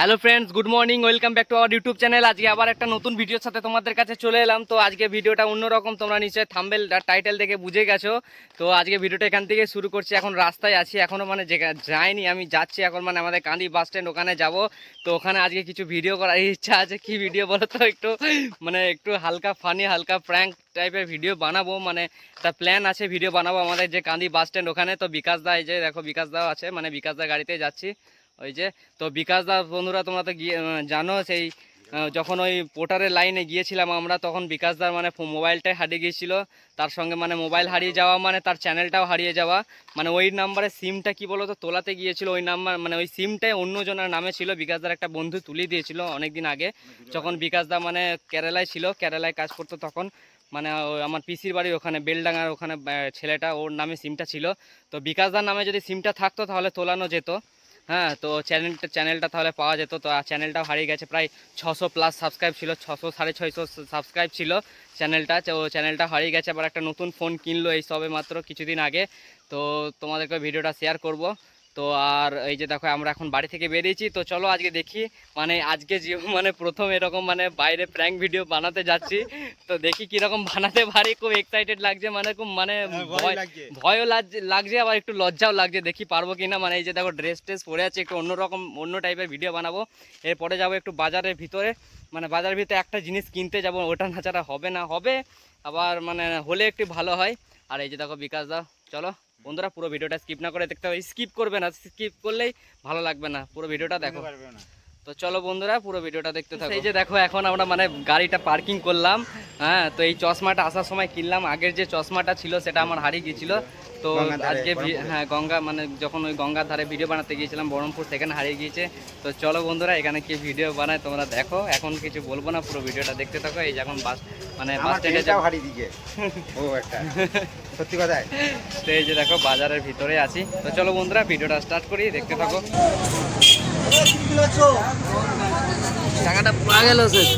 Hello friends good morning welcome back to our YouTube channel আজকে আবার একটা নতুন ভিডিওর সাথে তোমাদের কাছে চলে এলাম। তো আজকে ভিডিওটা অন্যরকম, তোমরা নিশ্চয়ই থাম্বেল টাইটেল দেখে বুঝে গেছো। তো আজকে ভিডিওটা এখান থেকে শুরু করছি। এখন রাস্তায় আছি এখনও মানে যাইনি, আমি যাচ্ছি এখন মানে আমাদের কান্দি বাস স্ট্যান্ড ওখানে যাব। তো ওখানে আজকে কিছু ভিডিও করার ইচ্ছা আছে। কি ভিডিও বলো তো একটু? মানে একটু হালকা ফানি হালকা প্র্যাঙ্ক টাইপের ভিডিও বানাবো। মানে একটা প্ল্যান আছে ভিডিও বানাবো আমাদের যে কান্দি বাস স্ট্যান্ড ওখানে। তো বিকাশ দা এই যে দেখো, বিকাশ দাও আছে। মানে বিকাশ দা গাড়িতে যাচ্ছি। ওই যে, তো বিকাশ দা বন্ধুরা তোমরা তো গিয়ে জানো সেই যখন ওই পোর্টারের লাইনে গিয়েছিলাম আমরা, তখন বিকাশ দার মানে মোবাইলটাই হারিয়ে গিয়েছিল। তার সঙ্গে মানে মোবাইল হারিয়ে যাওয়া মানে তার চ্যানেলটাও হারিয়ে যাওয়া। মানে ওই নাম্বারে সিমটা কি বলতো, তোলাতে গিয়েছিল। ওই নাম্বার মানে ওই সিমটাই অন্যজনের নামে ছিল। বিকাশ দার একটা বন্ধু তুলে দিয়েছিল অনেক দিন আগে। যখন বিকাশ দা মানে কেরালায় ছিল, কেরালায় কাজ করতো তখন। মানে আমার পিসির বাড়ির ওখানে, বেলডাঙ্গার ওখানে ছেলেটা, ওর নামে সিমটা ছিল। তো বিকাশ দার নামে যদি সিমটা থাকতো, তাহলে তোলানো যেত। হ্যাঁ তো চ্যানেলটা চ্যানেলটা তাহলে পাওয়া যেত। তো চ্যানেলটাও হারিয়ে গেছে, প্রায় ছশো প্লাস সাবস্ক্রাইব ছিল, ছশো, সাড়ে ছয়শো সাবস্ক্রাইব ছিল চ্যানেলটা তো চ্যানেলটা হারিয়ে গেছে, আবার একটা নতুন ফোন কিনলো এই সবে মাত্র কিছুদিন আগে। তো তোমাদেরকে ভিডিওটা শেয়ার করব। তো আর এই যে দেখো আমরা এখন বাড়ি থেকে বেরিয়েছি তো চলো আজকে দেখি মানে আজকে যে মানে প্রথম এরকম মানে বাইরে প্র্যাঙ্ক ভিডিও বানাতে যাচ্ছি। তো দেখি কীরকম বানাতে পারি খুব এক্সাইটেড লাগছে মানে খুব মানে ভয় ভয়ও লাগছে আবার একটু লজ্জাও লাগছে দেখি পারব কিনা। মানে এই যে দেখো ড্রেস ট্রেস পরে আছে একটু অন্যরকম অন্য টাইপের ভিডিও বানাবো। এরপরে যাব একটু বাজারের ভিতরে। মানে বাজারের ভিতরে একটা জিনিস কিনতে যাব ওটা না ছাড়া হবে না হবে। আবার মানে হলে একটু ভালো হয়। আর এই যে দেখো বিকাশ দাও চলো। বন্ধুরা পুরো ভিডিওটা স্কিপ না করে দেখতে হবে। স্কিপ করবে না স্কিপ করলেই ভালো লাগবে না। পুরো ভিডিওটা দেখো। তো চলো বন্ধুরা পুরো ভিডিওটা দেখতে থাকো। এই যে দেখো এখন আমরা মানে গাড়িটা পার্কিং করলাম। হ্যাঁ তো এই চশমাটা আসার সময় কিনলাম। আগের যে চশমাটা ছিল সেটা আমার হারিয়ে গিয়েছিল। তো আজকে ভি- হ্যাঁ গঙ্গা মানে যখন ওই গঙ্গার ধারে ভিডিও বানাতে গিয়েছিলাম বহরমপুর সেখানে হারিয়ে গিয়েছে। তো চলো বন্ধুরা এখানে কি ভিডিও বানায় তোমরা দেখো। এখন কিছু বলব না পুরো ভিডিওটা দেখতে থাকো। এই যখন বাস মানে বাস স্ট্যান্ডে ট্রেনটাও হারিয়ে দিকে ও একটা। সত্যি কথা। তো এই যে দেখো বাজারের ভিতরে আছি। তো চলো বন্ধুরা ভিডিওটা স্টার্ট করি দেখতে থাকো। টাকাটা পাওয়া গেল স্যার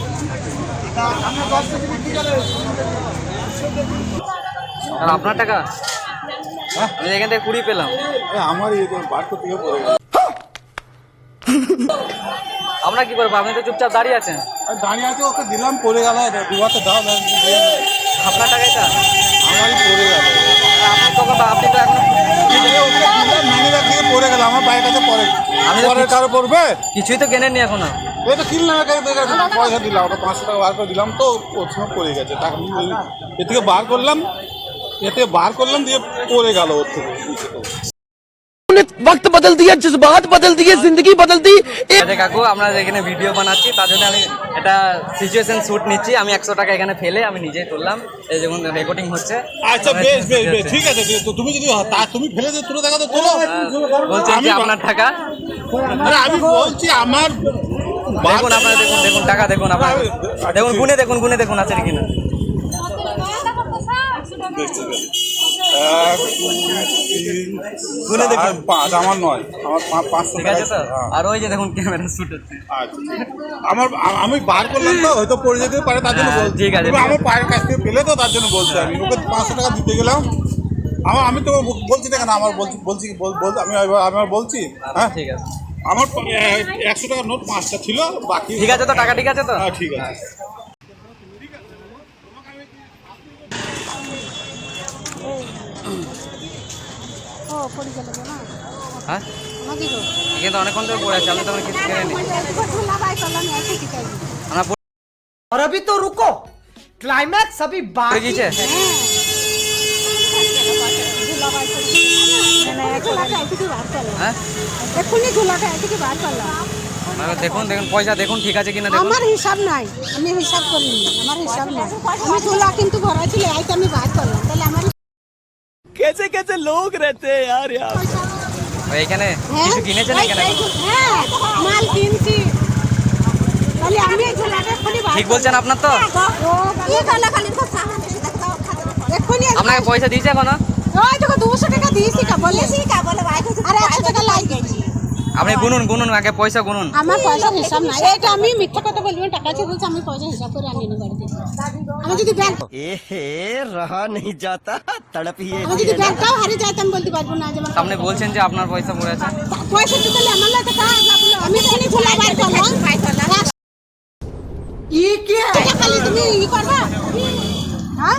আপনার টাকা? আমি এখান থেকে কুড়ি পেলাম। আমার বার করতে গিয়ে পড়ে গেল। আমরা কি করব? আপনি তো চুপচাপ দাঁড়িয়ে আছেন। দাঁড়িয়ে আছে ওকে দিলাম পড়ে গেল দাও। আপনার টাকাটা আমারই পড়ে গেল। আপনি তো আপনি তো এখন ম্যানেজার থেকে পড়ে গেল আমার বাইরের কাছে পড়ে আমি কারও পড়বে? কিছুই তো কেনেননি এখনও। ওই তো কিনলাম পয়সা দিলাম ওটা পাঁচশো টাকা বার করে দিলাম তো ওর সময় পড়ে গেছে টাকা এ থেকে বার করলাম এ থেকে বার করলাম দিয়ে পড়ে গেল ওর থেকে নিচে তো। ने वक्त बदल दिया जज्बात बदल दिए जिंदगी बदल दी আচ্ছা কাকু আমরা এখানে ভিডিও বানাচ্ছি তার জন্য আমি একটা সিচুয়েশন শুট নিচ্ছি আমি একশো টাকা এখানে ফেলে আমি নিজেই তুললাম এই যেমন রেকর্ডিং হচ্ছে আচ্ছা বেশ বেশ বেশ ঠিক আছে ঠিক আছে। তো তুমি যদি তা তুমি ফেলে দিয়ে তুলে দেখা তো তোলো বলছেন আমি যে আপনার টাকা আরে আমি বলছি আমার দেখুন আপনার দেখুন দেখুন টাকা দেখুন আপনার দেখুন গুনে দেখুন গুনে দেখুন আছে কিনা এক, দুই, তিন, গুনে দেখুন। পাঁচ আমার নয়। আমার পাঁচশো ঠিক আছে হ্যাঁ, আর ওই যে দেখুন ক্যামেরা শুট হচ্ছে। আচ্ছা। আমার আমি বার করলাম তো হয়তো পড়ে যেতে পারে তার জন্য হ্যাঁ, বলছি। ঠিক আছে, আমার পায়ের কাছ থেকে পেলে তো তার জন্য বলছি আমি। ওকে পাঁচশো টাকা দিতে গেলাম। আমার আমি তো বলছি না কেন আমার বলছি বলছি আমি এবার- আমি আর বলছি হ্যাঁ? ঠিক আছে। আমার একশো টাকার নোট পাঁচটা ছিল বাকি ঠিক আছে তো টাকা ঠিক আছে তো? হ্যাঁ ঠিক আছে। হ্যাঁ নদী গো এখানে তো অনেকক্ষণ ধরে পড়ে আছে আমি তো আমার কিছু কিনে নি ঝুলা বাই করলাম এসে কি চাইবি আমরা পড়ে और अभी तो रुको क्लाइमैक्स अभी बाकी গিয়েছে ঝুলা বাই করলাম ঝুলাটা এদিকে বার করলাম হ্যাঁ এক্ষুনি ঝুলাটা এদিকে বার করলাম আরে দেখুন দেখুন পয়সা দেখুন ঠিক আছে কিনা দেখুন আমার হিসাব নাই আমি হিসাব করিনি আমার হিসাব নাই আমি ঝুলা কিন্তু ভরা ছিল এই তো আমি বার করলাম তাহলে আমার कैसे कैसे लोग रहते हैं यार यार পয়সা ওই এখানে হ্যাঁ কিছু কিনেছেন এই- এখানে এই ঝু- হ্যাঁ মাল কিনছি তাহলে আমি এই ঝুলাটা এক্ষুনি বার ঠিক বলছেন আপনার তো ও কি করলে খালি এক্ষুনি আপনাকে পয়সা দিয়েছে এখনো ওই তোকে দুশো টাকা দিয়েছি কা বলে আরে একশো টাকা লাগে আপনি গুনুন গুনুন আগে পয়সা গুনুন। আমার পয়সা হিসাব নাই। এটা আমি মিথ্যা কথা বলব টাকা চেয়ে বলছি আমি পয়সা হিসাব করে আনিনি বাড়িতে আমি যদি ব্যাংক এ হে রহা নেই যাতা তড়পিয়ে আমি যদি ব্যাংকটাও হারিয়ে যায় আমি বলতে পারব না যে আপনি বলছেন যে আপনার পয়সা পড়ে আছে। পয়সা তো তাহলে আমার লাগে তা আমি কোনি ছোলা বাইর করলাম ই কি? খালি তুমি ই করবা? হ্যাঁ?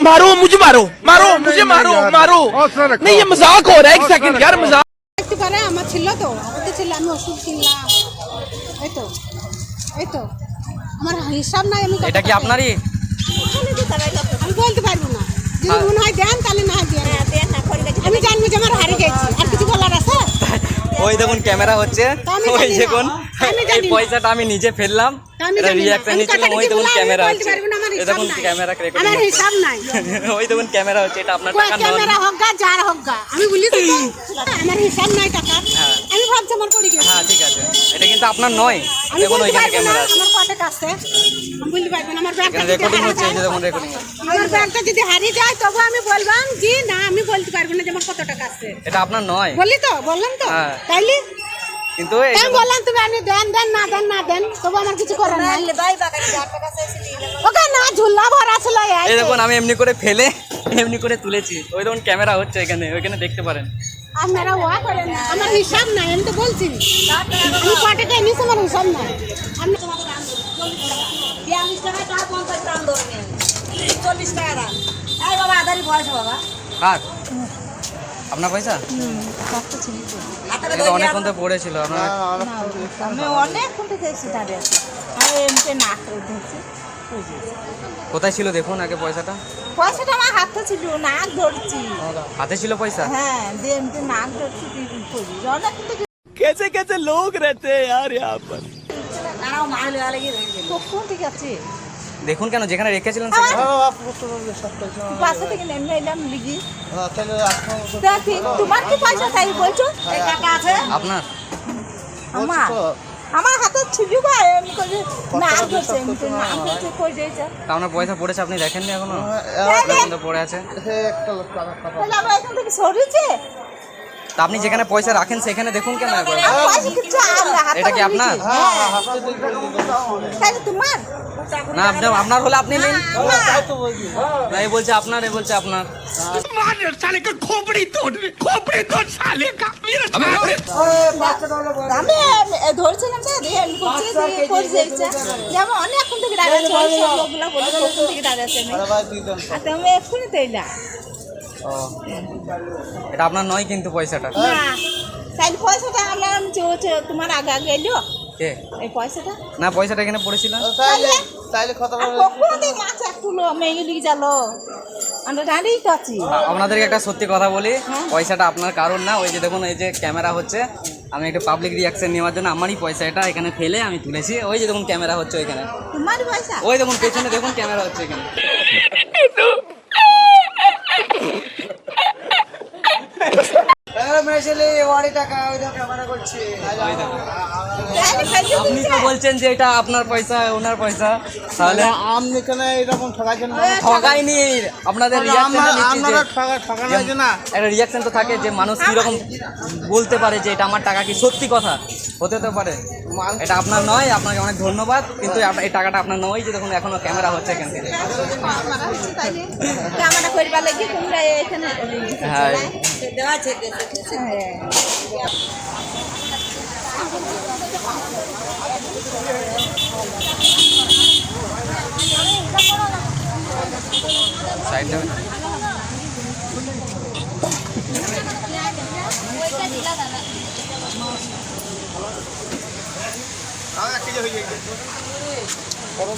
मारो मुझे मारो मारो मुझे मारो मारो नहीं ये मजाक हो रहा है एक सेकंड यार मजाक থাকতে পারে আমার ছিল তো আমার তো ছিল আমি ওষুধ কিনলাম এই তো এই তো আমার হিসাব নাই আমি কত এটা কি টাকা- আপনারই আমি বলতে পারবো না যদি মনে হয় দেন তাহলে না হয় দেন আমি জানবো যে আমার হারিয়ে গেছি আর কিছু বলার আছে ওই দেখুন ক্যামেরা হচ্ছে তা আমি ওই জানি না। দেখুন আমি এই জানি না। পয়সাটা আমি নিজে ফেললাম তা আমি এটা জানি না। রিয়াকশন আমি নিচ্ছিলাম কথা ওই কিছু দেখুন বললাম, আমি ক্যামেরা বলতে আমার হিসাব নাই। ক্যামেরা আমার হিসাব নাই। ওই দেখুন ক্যামেরা হচ্ছে এটা আপনার টাকা ক্যামেরা হোক গা যার হোক গা। আমি বলি তো আমার হিসাব নাই টাকা। হ্যাঁ। আমি ভাবছি আমার পড়ে গেছে। হ্যাঁ ঠিক আছে। এটা কিন্তু আপনার নয়। দেখুন ওইখানে ক্যামেরা আছে আমার কত কাছে। আমি বলতে পারব আমার ব্যাগটা রেকর্ডিং হচ্ছে এই দেখুন রেকর্ডিং আমার ব্যাগটা যদি হারিয়ে যায় তবু আমি বলবাম যে না আমি বলতে পারব না যে আমার কত টাকা আছে। এটা আপনার নয়। বললি তো বললাম তো। হ্যাঁ। তাইলে? কিন্তু আমি বললাম তুমি আমি দেন দেন না দেন না দেন তবু আমার কিছু করার নাই। ওকে না ঝুলা ভরা ছিল এই দেখুন আমি এমনি করে ফেলে এমনি করে তুলেছি। ওই দেখুন ক্যামেরা হচ্ছে এখানে ওইখানে দেখতে পারেন। আপনারা ওয়া করেন না আমার হিসাব নাই আমি তো বলছি। আমি ক টাকা এনেছি আমার হিসাব নাই। আমি বিয়াল্লিশ টাকা টাকা পঞ্চাশ গ্রাম ধরে চল্লিশ টাকা দাম এই বাবা আদারি পয়সা বাবা। কার? আপনার পয়সা? এটা অনেকক্ষণ তো পড়েছিল আপনার আমি অনেকক্ষণ থেকে আমি না কোথায় ছিল দেখুন আগে পয়সাটা। পয়সাটা আমার হাতে ছিল নাক ধরছি। হাতে ছিল পয়সা? হ্যাঁ নাক ধরছি কেসে কেসে লোক রেতে আর ইয়ার পর মাল লাগে আছে? দেখুন কেন যেখানে রেখেছিলেন বাসা থেকে নেমে এলাম লিগি তোমার কি পয়সা চাই বলছো? এই টাকা আছে? আপনার? আমার? আমার হাতে ধরছে এমনি নাক ধরছে কই তা আপনার পয়সা পড়েছে আপনি দেখেননি এখনও? এখন তো পড়ে আছে? তাহলে আমরা এখান থেকে তা আপনি যেখানে পয়সা রাখেন সেখানে দেখুন কেন এটা কি আপনার? হ্যাঁ তোমার? না আপনার আপনার হলে আপনি নিন। বলছে আপনার এ বলছে আপনার। এটা আপনার নয় কিন্তু পয়সাটা। পয়সাটা আমার তোমার আগে আগে এলো কে এই পয়সাটা না পয়সাটা এখানে পড়েছিল তাহলে আর কখন থেকে আছে একটু লো মেয়ে লিখে গেলো আমরা দাঁড়িয়ে আছি আপনাদেরকে একটা সত্যি কথা বলি হ্যাঁ। পয়সাটা আপনার কারণ না ওই যে দেখুন এই যে ক্যামেরা হচ্ছে আমি একটা পাবলিক রিয়াকশন নেওয়ার জন্য আমারই পয়সা এটা এখানে ফেলে আমি তুলেছি ওই যে দেখুন ক্যামেরা হচ্ছে ওইখানে তোমার পয়সা ওই দেখুন পেছনে দেখুন ক্যামেরা হচ্ছে এখানে তাহলে ফেলতে আপনি তো বলছেন যে এটা আপনার পয়সা ওনার পয়সা। তাহলে আপনি এখানে এরকম ঠকাইছেন আপনাদের যে ঠকানো হয়েছে না? একটা রিয়াকশন তো থাকে যে মানুষ কীরকম বলতে পারে যে এটা আমার টাকা কি সত্যি কথা? হতে তো পারে। এটা আপনার নয় আপনাকে অনেক ধন্যবাদ কিন্তু এই টাকাটা আপনার নয় যে দেখুন এখনও ক্যামেরা হচ্ছে এখান থেকে। আমরা হচ্ছে তাইলে ক্যামেরা করিবার লাগি তোমরা এখানে হ্যাঁ। দেওয়া আছে হ্যাঁ সাইড দেবেন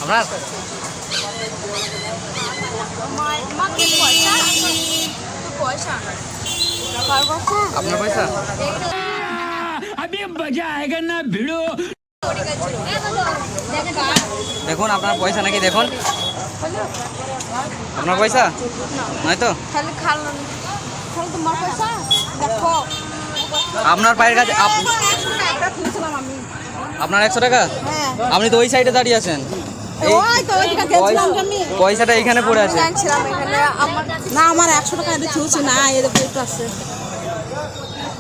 আপনার আপনার পয়সা अभी मजा आएगा ना भिड़ो দেখুন আপনার পয়সা নাকি দেখুন আপনার পয়সা নয় তো তাহলে খালো তাহলে তোমার পয়সা দেখো আপনার পায়ের কাছে আপ- একটা তুলেছিলাম আমি আপনার একশো টাকা হ্যাঁ আপনি তো ওই সাইডে দাঁড়িয়ে আছেন এই ওই তো ওইটা গেছিলাম যে আমি পয়সাটা এইখানে পড়ে আছে জানছিলাম এখানে আমার না আমার একশো টাকা এটা চলছে না এদের বইটা আছে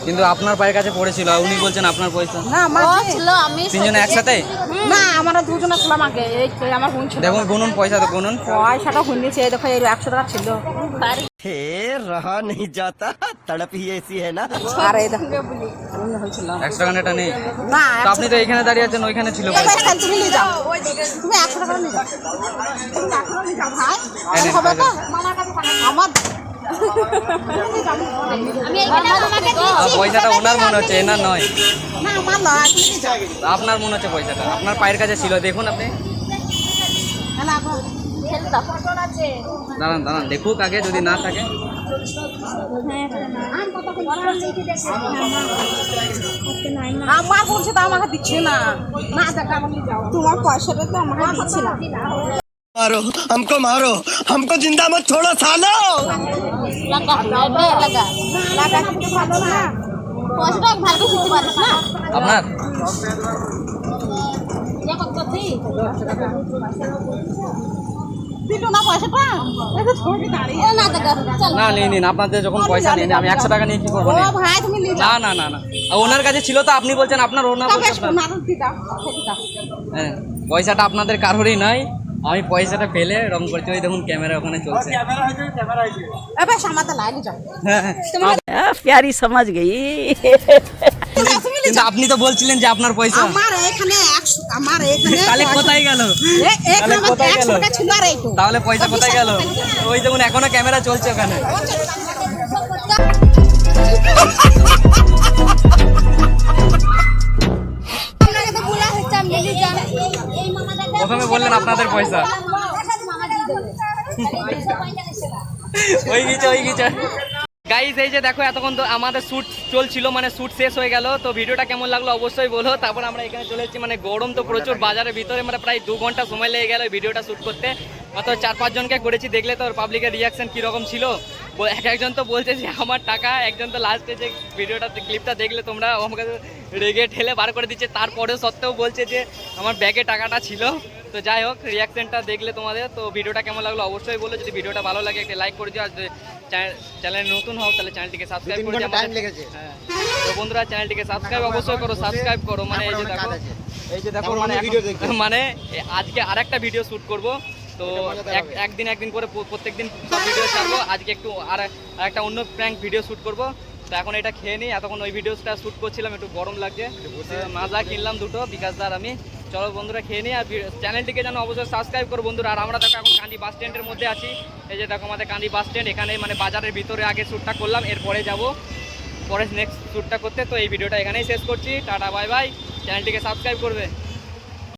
কিন্তু আপনার পায়ের কাছে পড়েছিল উনি বলছেন আপনার পয়সা না আমার ছিল আমি তিনজন একসাথে? না আমরা দুজনে ছিলাম আগে এই এই আমার বোন ছিল। দেখুন গুনুন পয়সা তো গুনুন পয়সাটা গুনিয়েছে এই দেখো এই 100 টাকা ছিল। হে রহা নেই যাতা তড়পি এসি হে না? আর এই দেখো গুনুন হয়েছিল। 100 টাকা এটা নেই। না আপনি তো এখানে দাঁড়িয়ে আছেন ওইখানে ছিল পয়সা। তুমি নিয়ে যাও। ওই দিকে। তুমি 100 টাকা নিয়ে যাও। তুমি 100 টাকা নিয়ে যাও ভাই। হবে তো? আমার কাছে আমার পয়সাটা ওনার মনে হচ্ছে এনার নয় না আমার নয় তুমি নিয়ে যাও আপনার মনে হচ্ছে পয়সাটা আপনার পায়ের কাছে ছিল দেখুন আপনি তাহলে এখন দাঁড়ান দাঁড়ান দেখুক আগে যদি না থাকে আমার বলছে তো আমাকে দিচ্ছে না না দেখা আমার নিয়ে যাও তোমার পয়সাটা তো আমাকে দিচ্ছে না मारो हमको मारो हमको जिंदा मत छोड़ो सालो লাগা লাগা লাগা লাগা কিন্তু ভালো না। পয়সাটা ভালো শিখতে পারিস না। আপনার? না নিন। আপনাদের যখন পয়সা নিন আমি একশো টাকা নিয়ে কি করব নিয়ে? না না না না। ওনার কাছে ছিল তো আপনি বলছেন আপনার ওনার হ্যাঁ পয়সাটা আপনাদের কারোরই নয় আমি পয়সাটা ফেলে রং করছি ওই দেখুন ক্যামেরা ওখানে চলছে। হ্যাঁ। প্যারি সমাজ গেই। আপনি তো বলছিলেন যে আপনার পয়সা। আমার এখানে আমার এখানে কোথায় গেল? তাহলে কোথায় গেল? তাহলে পয়সা কোথায় গেল? ওই দেখুন এখনও ক্যামেরা চলছে ওখানে। প্রথমে বললেন আপনাদের পয়সা। গিয়েছে গাইজ এই যে দেখো, এতক্ষণ তো আমাদের শ্যুট চলছিল মানে শ্যুট শেষ হয়ে গেল। তো ভিডিওটা কেমন লাগল অবশ্যই বলো। তারপর আমরা এখানে চলে এসেছি মানে গরম তো প্রচুর, বাজারের ভিতরে মানে প্রায় দু ঘণ্টা সময় লেগে গেল ভিডিওটা শ্যুট করতে। অত চার পাঁচজনকে করেছি, দেখলে তো পাবলিকের রিয়াকশন কীরকম ছিল। এক একজন তো বলছে যে আমার টাকা। একজন তো লাস্টে যে ভিডিওটা ক্লিপটা দেখলে তোমরা আমাকে রেগে ঠেলে বার করে দিচ্ছে। তারপরেও সত্ত্বেও বলছে যে আমার ব্যাগে টাকাটা ছিল। তো যাই হোক রিয়াকশনটা দেখলে তোমাদের। তো ভিডিওটা কেমন লাগল অবশ্যই বলো। যদি ভিডিওটা ভালো লাগে একটা লাইক করে দিও। আর চ্যানেল নতুন হও তাহলে চ্যানেলটিকে সাবস্ক্রাইব করে দিও। হ্যাঁ। তো বন্ধুরা চ্যানেলটিকে সাবস্ক্রাইব অবশ্যই করো সাবস্ক্রাইব করো। মানে এই যে দেখো। এই যে দেখো মানে মানে আজকে আরেকটা ভিডিও শুট করব। তো এক- একদিন একদিন করে প্রত্যেক দিন ভিডিও ছাড়বো। আজকে একটু আর আর একটা অন্য প্র্যাঙ্ক ভিডিও শ্যুট করব। তো এখন এটা খেয়ে নিই এতক্ষণ ওই ভিডিওটা শ্যুট করছিলাম একটু গরম লাগছে। মাজা কিনলাম দুটো বিকাশদার আমি। চলো বন্ধুরা খেয়ে নিই আর চ্যানেলটিকে যেন অবশ্যই সাবস্ক্রাইব করো বন্ধুরা। আর আমরা দেখো এখন কান্দি বাস স্ট্যান্ডের মধ্যে আছি। এই যে দেখো আমাদের কান্দি বাস স্ট্যান্ড এখানে মানে বাজারের ভিতরে আগে শ্যুটটা করলাম এরপরে যাব। পরে নেক্সট শ্যুটটা করতে। তো এই ভিডিওটা এখানেই শেষ করছি। টাটা বাই বাই চ্যানেলটিকে সাবস্ক্রাইব করবে।